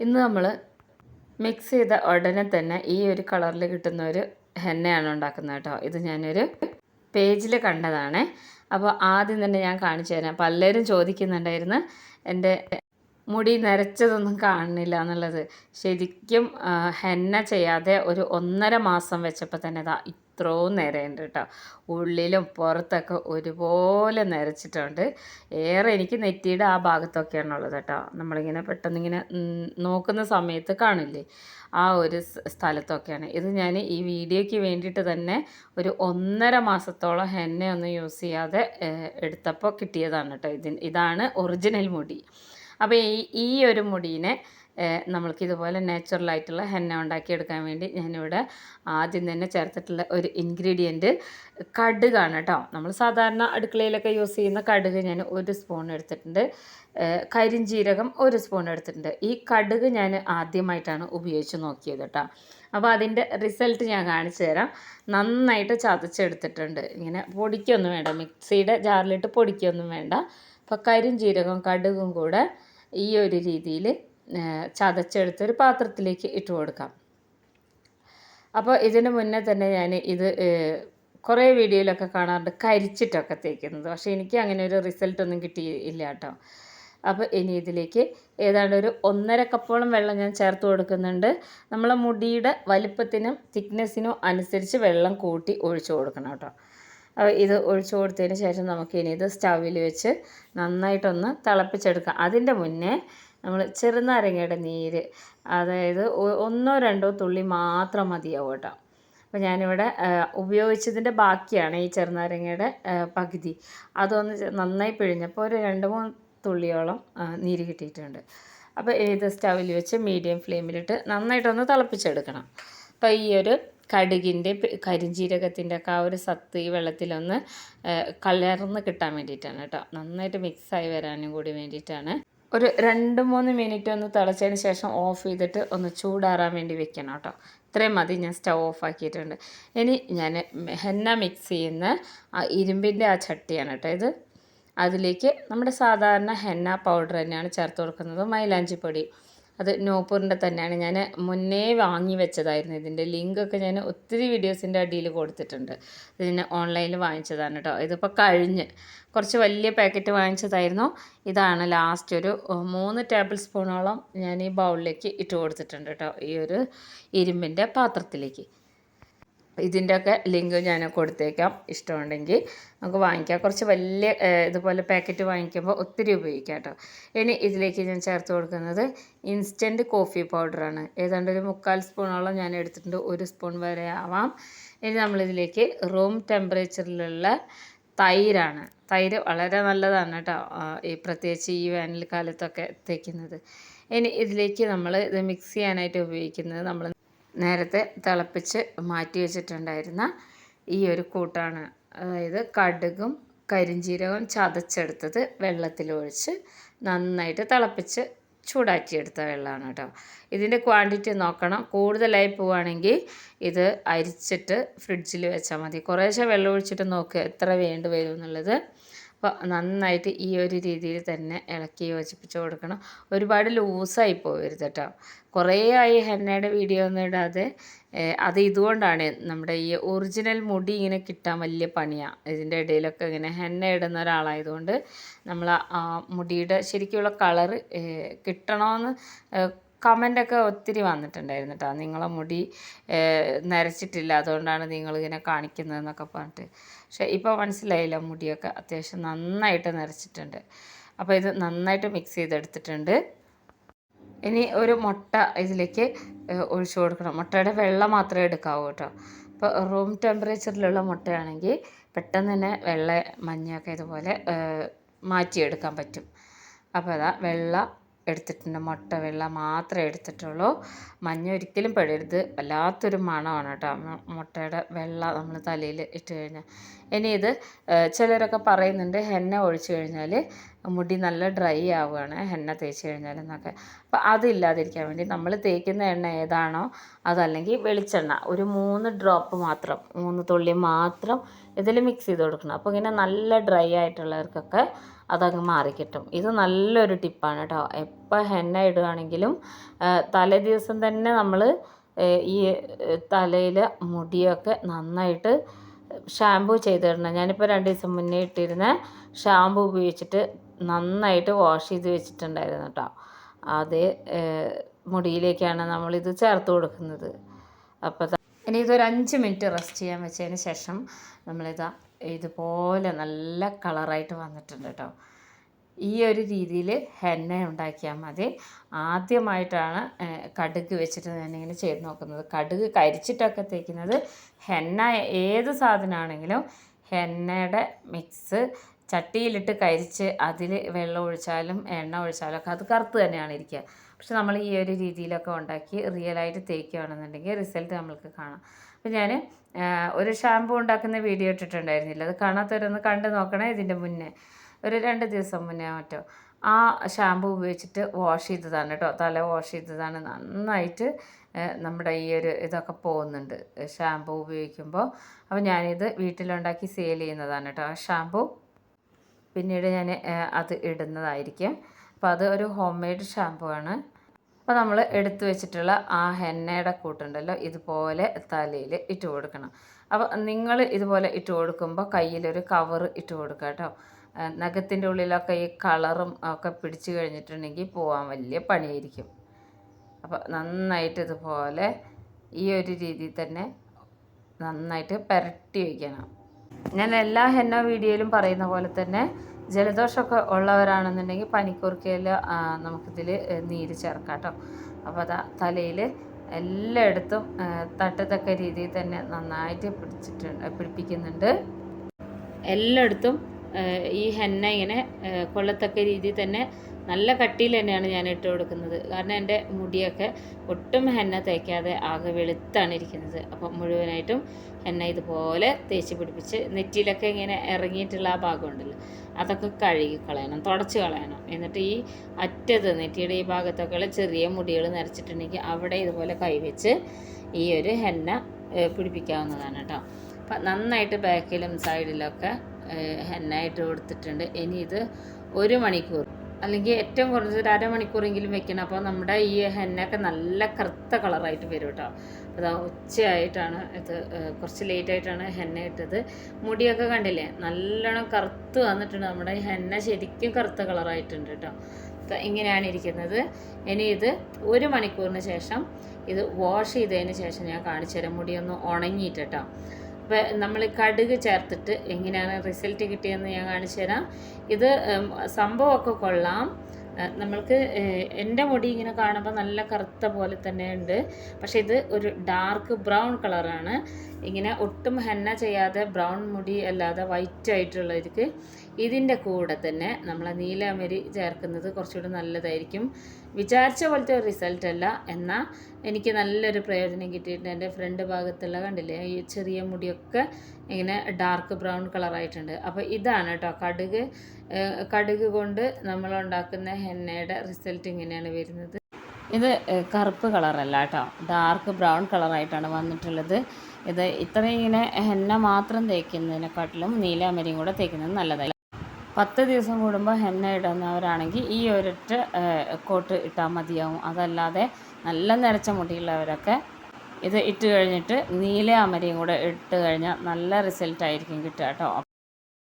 ഇന്ന് നമ്മൾ മിക്സ് ചെയ്ത ഉടനെ തന്നെ ഈ ഒരു കളറിൽ കിട്ടുന്ന ഒരു ഹെന്നയാണ് ഉണ്ടാക്കുന്നത് കേട്ടോ. ഇത് ഞാനൊരു പേജിൽ കണ്ടതാണ്. അപ്പോൾ ആദ്യം തന്നെ ഞാൻ കാണിച്ചു തരാം. പലരും ചോദിക്കുന്നുണ്ടായിരുന്നു എന്റെ മുടി നരച്ചതൊന്നും കാണുന്നില്ല എന്നുള്ളത്. ശരിക്കും ഹെന്ന ചെയ്യാതെ ഒരു ഒന്നര മാസം വെച്ചപ്പോൾ തന്നെ ഇതാ ഇത്രയും നിരയുണ്ട് കേട്ടോ. ഉള്ളിലും പുറത്തൊക്കെ ഒരുപോലെ നിരച്ചിട്ടുണ്ട്. ഏറെ എനിക്ക് നെറ്റിയുടെ ആ ഭാഗത്തൊക്കെയാണ് ഉള്ളത് കേട്ടോ. നമ്മളിങ്ങനെ പെട്ടെന്ന് ഇങ്ങനെ നോക്കുന്ന സമയത്ത് കാണില്ലേ? ആ ഒരു സ്ഥലത്തൊക്കെയാണ്. ഇത് ഞാൻ ഈ വീഡിയോയ്ക്ക് വേണ്ടിയിട്ട് തന്നെ ഒരു ഒന്നര മാസത്തോളം ഹെന്നയൊന്നും യൂസ് ചെയ്യാതെ എടുത്തപ്പോൾ കിട്ടിയതാണ് കേട്ടോ. ഇതിന് ഇതാണ് ഒറിജിനൽ മുടി. അപ്പോൾ ഈ ഈ ഒരു മുടീനെ നമ്മൾക്ക് ഇതുപോലെ നാച്ചുറലായിട്ടുള്ള ഹെന്ന ഉണ്ടാക്കിയെടുക്കാൻ വേണ്ടി ഞാനിവിടെ ആദ്യം തന്നെ ചേർത്തിട്ടുള്ള ഒരു ഇൻഗ്രീഡിയന്റ് കടുകാണ് കേട്ടോ നമ്മൾ സാധാരണ അടുക്കളയിലൊക്കെ യൂസ് ചെയ്യുന്ന കടുക് ഞാൻ ഒരു സ്പൂൺ എടുത്തിട്ടുണ്ട്. കരിഞ്ചീരകം ഒരു സ്പൂൺ എടുത്തിട്ടുണ്ട്. ഈ കടുക് ഞാൻ ആദ്യമായിട്ടാണ് ഉപയോഗിച്ച് നോക്കിയത് കേട്ടോ അപ്പോൾ അതിന്റെ റിസൾട്ട് ഞാൻ കാണിച്ചു തരാം. നന്നായിട്ട് ചതച്ചെടുത്തിട്ടുണ്ട്. ഇങ്ങനെ പൊടിക്കൊന്നും വേണ്ട. മിക്സിയുടെ ജാറിലിട്ട് പൊടിക്കൊന്നും വേണ്ട. അപ്പോൾ കരിഞ്ജീരകം കടുകും കൂടെ ഈ ഒരു രീതിയിൽ ചതച്ചെടുത്തൊരു പാത്രത്തിലേക്ക് ഇട്ട് കൊടുക്കാം. അപ്പോൾ ഇതിന് മുന്നേ തന്നെ ഞാൻ ഇത് കുറേ വീഡിയോയിലൊക്കെ കാണാറുണ്ട് കരിച്ചിട്ടൊക്കെ തേക്കുന്നത്. പക്ഷേ എനിക്ക് അങ്ങനെ ഒരു റിസൾട്ട് ഒന്നും കിട്ടിയില്ല കേട്ടോ. അപ്പോൾ ഇനി ഇതിലേക്ക് ഏതാണ്ട് ഒരു ഒന്നര കപ്പോളം വെള്ളം ഞാൻ ചേർത്ത് കൊടുക്കുന്നുണ്ട്. നമ്മളെ മുടിയുടെ വലിപ്പത്തിനും തിക്നെസ്സിനും അനുസരിച്ച് വെള്ളം കൂട്ടി ഒഴിച്ചു കൊടുക്കണം കേട്ടോ. ഇത് ഒഴിച്ചു കൊടുത്തതിന് ശേഷം നമുക്കിനി ഇത് സ്റ്റൗവിൽ വെച്ച് നന്നായിട്ടൊന്ന് തിളപ്പിച്ചെടുക്കാം. അതിന്റെ മുന്നേ നമ്മൾ ചെറുനാരങ്ങയുടെ നീര് അതായത് ഒന്നോ രണ്ടോ തുള്ളി മാത്രം മതിയാവും കേട്ടോ. അപ്പോൾ ഞാനിവിടെ ഉപയോഗിച്ചതിന്റെ ബാക്കിയാണ് ഈ ചെറുനാരങ്ങയുടെ പകുതി. അതൊന്ന് നന്നായി പിഴിഞ്ഞപ്പോൾ ഒരു രണ്ട് മൂന്ന് തുള്ളിയോളം നീര് കിട്ടിയിട്ടുണ്ട്. അപ്പോൾ ഇത് സ്റ്റവിൽ വെച്ച് മീഡിയം ഫ്ലെയിമിലിട്ട് നന്നായിട്ടൊന്ന് തിളപ്പിച്ചെടുക്കണം. അപ്പോൾ ഈ ഒരു കടുകിന്റെ കരിഞ്ജീരകത്തിന്റെ ഒക്കെ ആ ഒരു സത്ത് ഈ വെള്ളത്തിലൊന്ന് കലർന്ന് കിട്ടാൻ വേണ്ടിയിട്ടാണ് കേട്ടോ. നന്നായിട്ട് മിക്സായി വരാനും കൂടി വേണ്ടിയിട്ടാണ്. ഒരു രണ്ട് മൂന്ന് മിനിറ്റ് ഒന്ന് തിളച്ചതിന് ശേഷം ഓഫ് ചെയ്തിട്ട് ഒന്ന് ചൂടാറാൻ വേണ്ടി വെക്കണം കേട്ടോ. ഇത്രയും മതി ഞാൻ സ്റ്റൗ ഓഫ് ആക്കിയിട്ടുണ്ട്. ഇനി ഞാൻ ഹെന്ന മിക്സ് ചെയ്യുന്ന ആ ഇരുമ്പിന്റെ ആ ചട്ടിയാണ് കേട്ടോ ഇത്. അതിലേക്ക് നമ്മുടെ സാധാരണ ഹെന്ന പൗഡർ തന്നെയാണ് ചേർത്ത് കൊടുക്കുന്നത്. മൈലാഞ്ചിപ്പൊടി അത് നോപ്പൂറിന്റെ തന്നെയാണ്. ഞാൻ മുന്നേ വാങ്ങി വെച്ചതായിരുന്നു. ഇതിന്റെ ലിങ്കൊക്കെ ഞാൻ ഒത്തിരി വീഡിയോസിന്റെ അടിയിൽ കൊടുത്തിട്ടുണ്ട്. ഇതിന് ഓൺലൈനിൽ വാങ്ങിച്ചതാണ് കേട്ടോ. ഇതിപ്പോൾ കഴിഞ്ഞ്. കുറച്ച് വലിയ പാക്കറ്റ് വാങ്ങിച്ചതായിരുന്നു. ഇതാണ് ലാസ്റ്റ് ഒരു മൂന്ന് ടേബിൾ സ്പൂണോളം ഞാൻ ഈ ബൗളിലേക്ക് ഇട്ട് കൊടുത്തിട്ടുണ്ട് കേട്ടോ. ഈ ഒരു ഇരുമ്പിന്റെ പാത്രത്തിലേക്ക്. ഇതിന്റെയൊക്കെ ലിങ്ക് ഞാൻ കൊടുത്തേക്കാം. ഇഷ്ടമുണ്ടെങ്കിൽ നമുക്ക് വാങ്ങിക്കാം. കുറച്ച് വലിയ ഇതുപോലെ പാക്കറ്റ് വാങ്ങിക്കുമ്പോൾ ഒത്തിരി ഉപയോഗിക്കാം കേട്ടോ. ഇനി ഇതിലേക്ക് ഞാൻ ചേർത്ത് കൊടുക്കുന്നത് ഇൻസ്റ്റന്റ് കോഫി പൗഡറാണ്. ഏതാണ്ട് ഒരു മുക്കാൽ സ്പൂണോളം ഞാൻ എടുത്തിട്ടുണ്ട്. ഒരു സ്പൂൺ വരെ ആവാം. ഇനി നമ്മളിതിലേക്ക് റൂം ടെമ്പറേച്ചറിലുള്ള തൈരാണ്. തൈര് വളരെ നല്ലതാണ് കേട്ടോ ഈ പ്രത്യേകിച്ച് ഈ വേനൽക്കാലത്തൊക്കെ തേക്കുന്നത്. ഇനി ഇതിലേക്ക് നമ്മൾ ഇത് മിക്സ് ചെയ്യാനായിട്ട് ഉപയോഗിക്കുന്നത് നമ്മൾ നേരത്തെ തിളപ്പിച്ച് മാറ്റി വെച്ചിട്ടുണ്ടായിരുന്ന ഈ ഒരു കൂട്ടാണ്. അതായത് കടുകും കരിഞ്ജീരകവും ചതച്ചെടുത്തത് വെള്ളത്തിലൊഴിച്ച് നന്നായിട്ട് തിളപ്പിച്ച് ചൂടാക്കിയെടുത്ത വെള്ളമാണ് കേട്ടോ. ഇതിന്റെ ക്വാണ്ടിറ്റി നോക്കണം. കൂടുതലായി പോവുകയാണെങ്കിൽ ഇത് അരിച്ചിട്ട് ഫ്രിഡ്ജിൽ വെച്ചാൽ മതി. കുറേശ്ശെ വെള്ളം ഒഴിച്ചിട്ട് നോക്കുക എത്ര വേണ്ടി വരും എന്നുള്ളത്. അപ്പോൾ നന്നായിട്ട് ഈ ഒരു രീതിയിൽ തന്നെ ഇളക്കി യോജിപ്പിച്ച് കൊടുക്കണം. ഒരുപാട് ലൂസായി പോകരുത് കേട്ടോ കുറേ ആയി ഹെന്നയുടെ വീഡിയോ ഒന്നും ഇടാതെ അത് ഇതുകൊണ്ടാണ് നമ്മുടെ ഈ ഒറിജിനൽ മുടി ഇങ്ങനെ കിട്ടാൻ വലിയ പണിയാണ് ഇതിന്റെ ഇടയിലൊക്കെ ഇങ്ങനെ ഹെന്ന ഇടുന്ന ഒരാളായതുകൊണ്ട് നമ്മൾ ആ മുടിയുടെ ശരിക്കുള്ള കളറ് കിട്ടണമെന്ന് കമന്റൊക്കെ ഒത്തിരി വന്നിട്ടുണ്ടായിരുന്നു കേട്ടോ നിങ്ങളെ മുടി നരച്ചിട്ടില്ല. അതുകൊണ്ടാണ് നിങ്ങളിങ്ങനെ കാണിക്കുന്നതെന്നൊക്കെ പറഞ്ഞിട്ട്. പക്ഷേ ഇപ്പോൾ മനസ്സിലായില്ല മുടിയൊക്കെ അത്യാവശ്യം നന്നായിട്ട് നരച്ചിട്ടുണ്ട്. അപ്പോൾ ഇത് നന്നായിട്ട് മിക്സ് ചെയ്തെടുത്തിട്ടുണ്ട്. ഇനി ഒരു മുട്ട ഇതിലേക്ക് ഒഴിച്ചു കൊടുക്കണം. മുട്ടയുടെ വെള്ളം മാത്രമേ എടുക്കാവൂ കേട്ടോ. അപ്പോൾ റൂം ടെമ്പറേച്ചറിലുള്ള മുട്ടയാണെങ്കിൽ പെട്ടെന്ന് തന്നെ വെള്ള മഞ്ഞയൊക്കെ ഇതുപോലെ മാറ്റിയെടുക്കാൻ പറ്റും. അപ്പോൾ അതാ വെള്ള എടുത്തിട്ടുണ്ട്. മുട്ട വെള്ള മാത്രമേ എടുത്തിട്ടുള്ളൂ. മഞ്ഞ ഒരിക്കലും പെടരുത്. വല്ലാത്തൊരു മണമാണ് കേട്ടോ. മുട്ടയുടെ വെള്ള നമ്മൾ തലയിൽ ഇട്ട് കഴിഞ്ഞാൽ ഇനി ഇത് ചിലരൊക്കെ പറയുന്നുണ്ട് ഹെന്ന ഒഴിച്ചു കഴിഞ്ഞാൽ മുടി നല്ല ഡ്രൈ ആവുകയാണ്. ഹെന്ന തേച്ച് കഴിഞ്ഞാൽ എന്നൊക്കെ. അപ്പോൾ അതില്ലാതിരിക്കാൻ വേണ്ടി നമ്മൾ തേക്കുന്ന എണ്ണ ഏതാണോ അതല്ലെങ്കിൽ വെളിച്ചെണ്ണ. ഒരു മൂന്ന് ഡ്രോപ്പ് മാത്രം മൂന്ന് തുള്ളി മാത്രം ഇതിൽ മിക്സ് ചെയ്ത് കൊടുക്കണം. അപ്പോൾ ഇങ്ങനെ നല്ല ഡ്രൈ ആയിട്ടുള്ളവർക്കൊക്കെ അതങ്ങ് മാറിക്കിട്ടും. ഇത് നല്ലൊരു ടിപ്പാണ് കേട്ടോ. എപ്പോൾ ഹെന്ന ഇടുകയാണെങ്കിലും തലേ ദിവസം തന്നെ നമ്മൾ ഈ തലയിൽ മുടിയൊക്കെ നന്നായിട്ട് ഷാമ്പു ചെയ്തിടണം. ഞാനിപ്പോൾ രണ്ട് ദിവസം മുന്നേ ഇട്ടിരുന്ന ഷാമ്പു ഉപയോഗിച്ചിട്ട് നന്നായിട്ട് വാഷ് ചെയ്ത് വെച്ചിട്ടുണ്ടായിരുന്നു കേട്ടോ. അതേ മുടിയിലേക്കാണ് നമ്മളിത് ചേർത്ത് കൊടുക്കുന്നത്. അപ്പോൾ ഇനി ഇതൊരു അഞ്ച് മിനിറ്റ് റെസ്റ്റ് ചെയ്യാൻ വെച്ചതിന് ശേഷം നമ്മളിതാ ഇതുപോലെ നല്ല കളറായിട്ട് വന്നിട്ടുണ്ട് കേട്ടോ. ഈ ഒരു രീതിയിൽ ഹെന്ന ഉണ്ടാക്കിയാൽ മതി. ആദ്യമായിട്ടാണ് കടുക് വെച്ചിട്ട് ഞാനിങ്ങനെ ചെയ്ത് നോക്കുന്നത്. കടുക് കരിച്ചിട്ടൊക്കെ തേക്കുന്നത് ഹെന്ന ഏത് സാധനമാണെങ്കിലും ഹെന്നയുടെ മിക്സ് ചട്ടിയിലിട്ട് കരിച്ച് അതിൽ വെള്ളം ഒഴിച്ചാലും എണ്ണ ഒഴിച്ചാലും ഒക്കെ അത് കറുത്ത് തന്നെയാണ് ഇരിക്കുക. പക്ഷെ നമ്മൾ ഈ ഒരു രീതിയിലൊക്കെ ഉണ്ടാക്കി റിയലായിട്ട് തേക്കുകയാണെന്നുണ്ടെങ്കിൽ റിസൾട്ട് നമ്മൾക്ക് കാണാം. അപ്പോൾ ഞാൻ ഒരു ഷാമ്പു ഉണ്ടാക്കുന്ന വീഡിയോ ഇട്ടിട്ടുണ്ടായിരുന്നില്ല. അത് കാണാത്തവരൊന്ന് കണ്ടു നോക്കണേ ഇതിന്റെ മുന്നേ. ഒരു രണ്ട് ദിവസം മുന്നേ മറ്റോ. ആ ഷാമ്പു ഉപയോഗിച്ചിട്ട് വാഷ് ചെയ്തതാണ് കേട്ടോ. തല വാഷ് ചെയ്തതാണ്. നന്നായിട്ട് നമ്മുടെ ഈ ഒരു ഇതൊക്കെ പോകുന്നുണ്ട്. ഷാമ്പു ഉപയോഗിക്കുമ്പോൾ. അപ്പോൾ ഞാനിത് വീട്ടിലുണ്ടാക്കി സെയിൽ ചെയ്യുന്നതാണ് കേട്ടോ. ആ ഷാമ്പു പിന്നീട് ഞാൻ അത് ഇടുന്നതായിരിക്കും. അപ്പോൾ അത് ഒരു ഹോം മെയ്ഡ് ഷാമ്പു ആണ്. അപ്പോൾ നമ്മൾ എടുത്തു വെച്ചിട്ടുള്ള ആ ഹെന്നയുടെ കൂട്ടുണ്ടല്ലോ ഇതുപോലെ തലയിൽ ഇട്ട് കൊടുക്കണം. അപ്പോൾ നിങ്ങൾ ഇതുപോലെ ഇട്ട് കൊടുക്കുമ്പോൾ കയ്യിലൊരു കവർ ഇട്ട് കൊടുക്കുക കേട്ടോ. നഖത്തിന്റെ ഉള്ളിലൊക്കെ ഈ കളറും ഒക്കെ പിടിച്ചു കഴിഞ്ഞിട്ടുണ്ടെങ്കിൽ പോകാൻ വലിയ പണിയായിരിക്കും. അപ്പോൾ നന്നായിട്ട് ഇതുപോലെ ഈ ഒരു രീതിയിൽ തന്നെ നന്നായിട്ട് പുരട്ടി വയ്ക്കണം ഞാൻ എല്ലാ ഹെന്ന വീഡിയോയിലും പറയുന്ന പോലെ തന്നെ ജലദോഷമൊക്കെ ഉള്ളവരാണെന്നുണ്ടെങ്കിൽ പനിക്കൂർക്കയിൽ നമുക്കിതിൽ നീര് ചേർക്കാം കേട്ടോ. അപ്പോൾ അതാ തലയിൽ എല്ലായിടത്തും തട്ടത്തക്ക രീതിയിൽ തന്നെ നന്നായിട്ട് പിടിച്ചിട്ടുണ്ട് പിടിപ്പിക്കുന്നുണ്ട്. എല്ലായിടത്തും ഈ ഹെന്ന ഇങ്ങനെ കൊള്ളത്തക്ക രീതിയിൽ തന്നെ നല്ല കട്ടിയിൽ തന്നെയാണ് ഞാൻ ഇട്ട് കൊടുക്കുന്നത്. കാരണം എന്റെ മുടിയൊക്കെ ഒട്ടും ഹെന്ന തേക്കാതെ ആകെ വെളുത്താണ് ഇരിക്കുന്നത്. അപ്പം മുഴുവനായിട്ടും ഹെന്ന ഇതുപോലെ തേച്ച് പിടിപ്പിച്ച് നെറ്റിയിലൊക്കെ ഇങ്ങനെ ഇറങ്ങിയിട്ടുള്ള ആ ഭാഗമുണ്ടല്ലോ അതൊക്കെ കഴുകി കളയണം തുടച്ച് കളയണം. എന്നിട്ട് ഈ അറ്റത്ത് നെറ്റിയുടെ ഈ ഭാഗത്തൊക്കെയുള്ള ചെറിയ മുടികൾ നിറച്ചിട്ടുണ്ടെങ്കിൽ അവിടെ ഇതുപോലെ കൈവച്ച് ഈ ഒരു ഹെന്ന പിടിപ്പിക്കാവുന്നതാണ് കേട്ടോ. അപ്പം നന്നായിട്ട് ബാക്കിലും സൈഡിലൊക്കെ ഹെന്നായിട്ട് കൊടുത്തിട്ടുണ്ട്. ഇനി ഇത് ഒരു മണിക്കൂർ അല്ലെങ്കിൽ ഏറ്റവും കുറഞ്ഞത് ഒരു അരമണിക്കൂറെങ്കിലും വെക്കണം. അപ്പോൾ നമ്മുടെ ഈ ഹെന്നൊക്കെ നല്ല കറുത്ത കളറായിട്ട് വരും കേട്ടോ. അതാ ഉച്ചയായിട്ടാണ് ഇത് കുറച്ച് ലേറ്റായിട്ടാണ് ഹെന്ന ഇട്ടത്. മുടിയൊക്കെ കണ്ടില്ലേ? നല്ലോണം കറുത്ത് വന്നിട്ടുണ്ട്. നമ്മുടെ ഈ ഹെന്ന ശരിക്കും കറുത്ത കളറായിട്ടുണ്ട് കേട്ടോ. ഇങ്ങനെയാണ് ഇരിക്കുന്നത്. ഇനി ഇത് ഒരു മണിക്കൂറിന് ശേഷം ഇത് വാഷ് ചെയ്തതിന് ശേഷം ഞാൻ കാണിച്ചു തരാം മുടിയൊന്ന് ഉണങ്ങിയിട്ട് കേട്ടോ. അപ്പോൾ നമ്മൾ കടുക് ചേർത്തിട്ട് എങ്ങനെയാണ് റിസൾട്ട് കിട്ടിയതെന്ന് ഞാൻ കാണിച്ചു തരാം. ഇത് സംഭവമൊക്കെ കൊള്ളാം. നമ്മൾക്ക് എന്റെ മുടി ഇങ്ങനെ കാണുമ്പോൾ നല്ല കറുത്ത പോലെ തന്നെ ഉണ്ട്. പക്ഷെ ഇത് ഒരു ഡാർക്ക് ബ്രൗൺ കളറാണ് ഇങ്ങനെ ഒട്ടും ഹെന്ന ചെയ്യാതെ ബ്രൗൺ മുടി അല്ലാതെ വൈറ്റ് ആയിട്ടുള്ളവർക്ക് ഇതിന്റെ കൂടെ തന്നെ നമ്മൾ നീലമരി ചേർക്കുന്നത് കുറച്ചുകൂടി നല്ലതായിരിക്കും. വിചാരിച്ച പോലത്തെ ഒരു റിസൾട്ട് അല്ല. എന്നാൽ എനിക്ക് നല്ലൊരു പ്രയോജനം കിട്ടിയിട്ടുണ്ട്. എന്റെ ഫ്രണ്ട് ഭാഗത്തുള്ള കണ്ടില്ലേ? ഈ ചെറിയ മുടിയൊക്കെ ഇങ്ങനെ ഡാർക്ക് ബ്രൗൺ കളറായിട്ടുണ്ട് അപ്പോൾ ഇതാണ് കേട്ടോ. കടുക് കടുക് കൊണ്ട് നമ്മൾ ഉണ്ടാക്കുന്ന ഹെന്നയുടെ റിസൾട്ട് ഇങ്ങനെയാണ് വരുന്നത്. ഇത് കറുപ്പ് കളറല്ല കേട്ടോ. ഡാർക്ക് ബ്രൗൺ കളറായിട്ടാണ് വന്നിട്ടുള്ളത്. ഇത് ഇത്രയും ഇങ്ങനെ ഹെന്ന മാത്രം തേക്കുന്നതിനെക്കാട്ടിലും നീലാമരിയും കൂടെ തേക്കുന്നത് നല്ലതല്ല? പത്ത് ദിവസം കൂടുമ്പോൾ ഹെന്ന ഇടുന്നവരാണെങ്കിൽ ഈ ഒരൊറ്റ കോട്ട് ഇട്ടാൽ മതിയാവും. അതല്ലാതെ നല്ല നിറച്ച മുടിയുള്ളവരൊക്കെ ഇത് ഇട്ട് കഴിഞ്ഞിട്ട് നീല അമരിയും കൂടെ ഇട്ട് കഴിഞ്ഞാൽ നല്ല റിസൾട്ടായിരിക്കും കിട്ടുക കേട്ടോ.